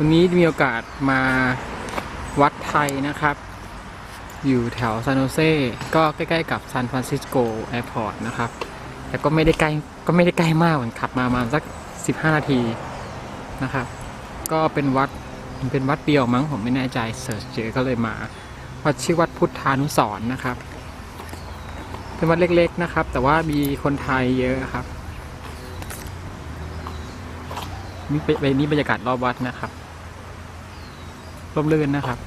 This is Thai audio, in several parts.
วันนี้มีโอกาสมาวัดไทยนะครับ อยู่แถวซานโฮเซก็ใกล้ๆกับซานฟรานซิสโกแอร์พอร์ตนะครับ แต่ก็ไม่ได้ใกล้ก็ไม่ได้ใกล้มากเหมือนขับมาประมาณสัก 15 นาทีนะครับ ก็เป็นวัดมันเป็นวัดเดียวมั้งผมไม่แน่ใจเสิร์ชเจอก็เลยมา วัดชื่อวัดพุทธานุสรนะครับ เป็นวัดเล็กๆนะครับ แต่ว่ามีคนไทยเยอะครับนี่เป็นเป็นนี่บรรยากาศรอบวัดนะครับ ร่มรื่นนะครับ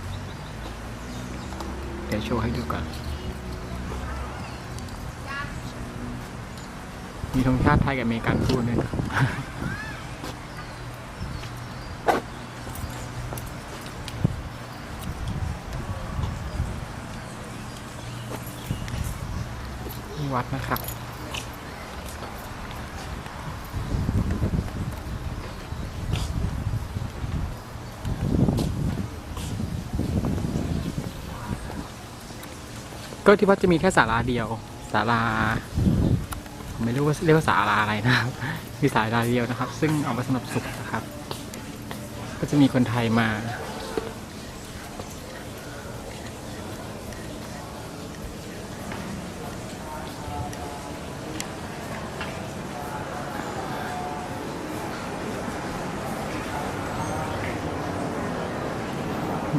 เดี๋ยวโชว์ให้ดูก่อน มีธงชาติไทยกับอเมริกันคู่ด้วยนะครับนี่วัดนะครับ ก็ที่วัดจะมีแค่ศาลาเดียวศาลาไม่รู้ว่าเรียกว่าศาลาอะไรนะครับ มีศาลาเดียวนะครับ ซึ่งเอาไว้สำหรับสุขนะครับ ก็จะมีคนไทยมา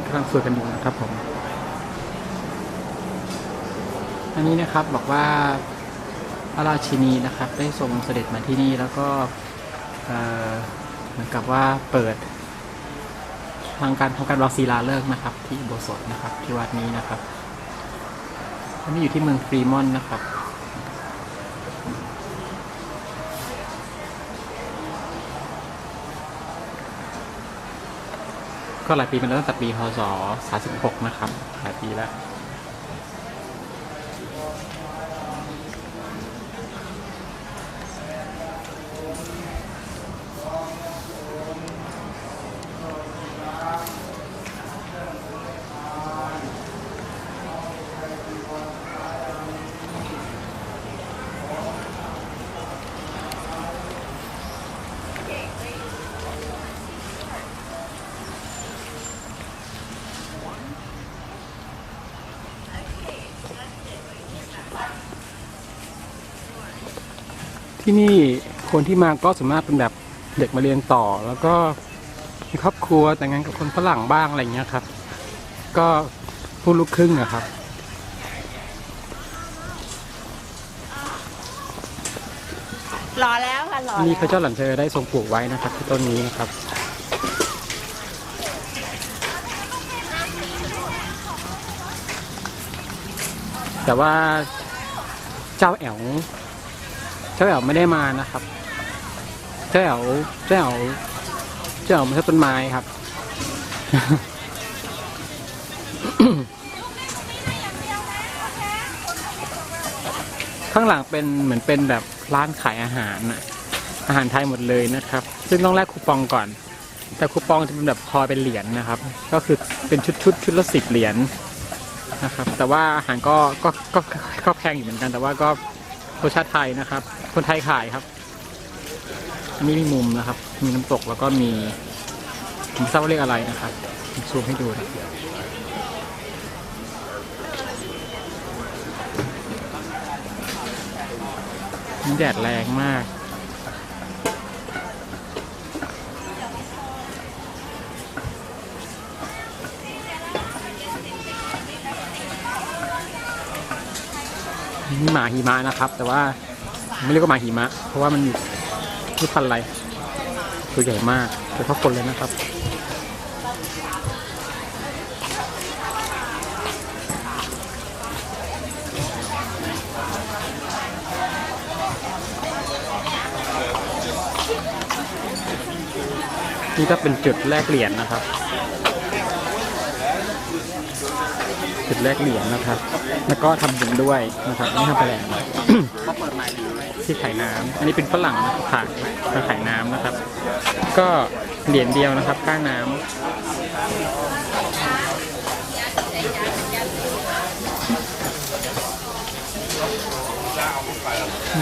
กำลังสวดกันอยู่นะครับผม อันนี้นะครับบอกว่าพระราชินีนะครับ ได้ทรงเสด็จมาที่นี่แล้วก็เหมือนกับว่าเปิดทางการทำการวางศิลาฤกษ์นะครับ ที่โบสถนะครับ ที่วัดนี้นะครับอันนี้อยู่ที่เมืองฟรีมอนต์นะครับก็หลายปีมาแล้วตั้งแต่ปีพศ36 นะครับ หลายปีแล้ว ที่นี่คนที่มาก็ส่วนมากเป็นแบบเด็กมาเรียนต่อ แล้วก็มีครอบครัวแต่งงานกับคนฝรั่งบ้างอะไรเงี้ยครับ ก็พูดลูกครึ่งอะครับ รอแล้วค่ะรอนี่แล้วพระเจ้าหลันเธอได้ทรงปลูกไว้นะครับที่ต้นนี้นะครับ แต่ว่าเจ้าแอว เจ้าแอวไม่ได้มานะครับ เจ้าแอวเจ้าแอวเจ้าแอวไม่ใช่ต้นไม้ครับ ข้างหลังเป็นเหมือนเป็นแบบร้านขายอาหารนะอาหารไทยหมดเลยนะครับ ซึ่งต้องแลกคูปองก่อน แต่คูปองจะเป็นแบบพอเป็นเหรียญนะครับ ก็คือเป็นชุดชุดชุดละสิบเหรียญนะครับ แต่ว่าอาหารก็ก็ก็ก็แพงอยู่เหมือนกัน แต่ว่าก็รสชาติไทยนะครับ คนไทยขายครับ อันนี้มีมุมนะครับ มีน้ำตกแล้วก็มีผมไม่ทราบว่าเรียกอะไรนะครับซูมให้ดูนะนี่แดดแรงมากนี่หมาหิมะนะครับ แต่ว่า ไม่เรียกว่าหมาหิมะ เพราะว่ามันนี่พันธุ์อะไรตัวใหญ่มากตัวเท่าคนเลยนะครับนี่ก็เป็นจุดแลกเหรียญนะครับ จุดแลกเหรียญนะครับ แล้วก็ทำบุญด้วยนะครับนี่ทำไปแล้ว ที่ขายน้ำอันนี้เป็นฝรั่งนะครับขายมาขายน้ำนะครับ ก็เหรียญเดียวนะครับค่าน้ำ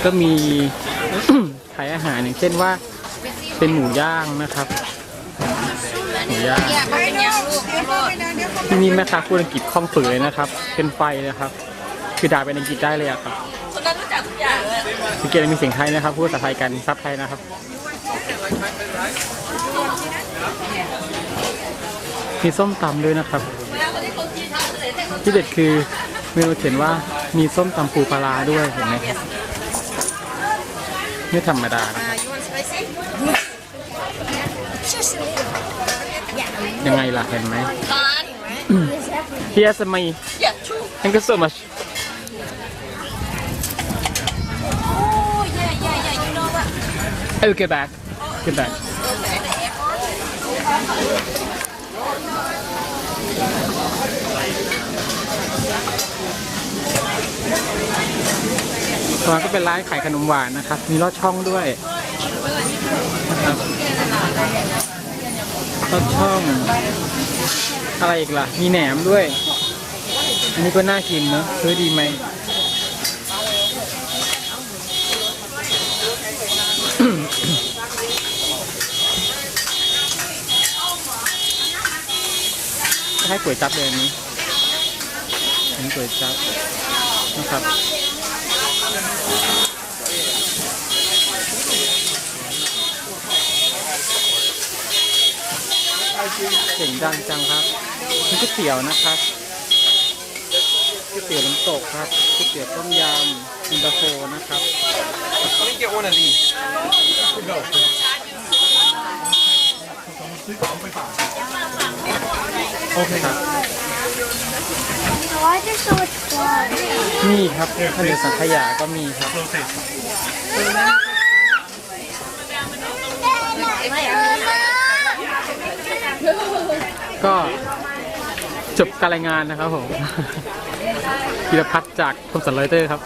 ก็มีขายอาหารอย่างเช่นว่า เป็นหมูย่างนะครับหมูย่างที่นี่แม่ค้าพูดอังกฤษคล่องปือเลยนะครับ เป็นไฟนะครับ คือด่าเป็นอังกฤษได้เลยอะครับ สังเกตมีเสียงไทยนะครับพูดภาษาไทยกันซับไทยนะครับมีส้มตำด้วยนะครับ ที่เด็ดคือเมนูเขียนว่ามีส้มตำปูปลาร้าด้วยเห็นไหมครับไม่ธรรมดานะครับยังไงล่ะเห็นไหมตอน Here's my อย่าชู thank you so much โอ้ยใหญ่ใหญ่ใหญ่ยูโน่ว่า I will get back get back ตรงนั้นก็เป็นร้านขายขนมหวานนะครับ มีลอดช่องด้วยนะครับลอดช่อง อะไรอีกล่ะ มีแหนมด้วย อันนี้ก็น่ากินเนอะซื้อดีไหม คล้ก๋วยจับเลยอันนี้อันนี้ก๋วยจับนะครับเสียงดังจังครับนี่ก๋วยเตี๋ยวนะครับก๋วยเตี๋ยวน้ำตกครับก๋วยเตี๋ยวต้มยำ อินเตอร์โฟนะครับ Let me get one of these. โอเคครับ Why is there so much blood? นี่ครับข้าวเหนียวสังขยาก็มีครับ ก็จบการรายงานนะครับผม พิรพัฒน์จากคมสันเลอยเตอร์ครับ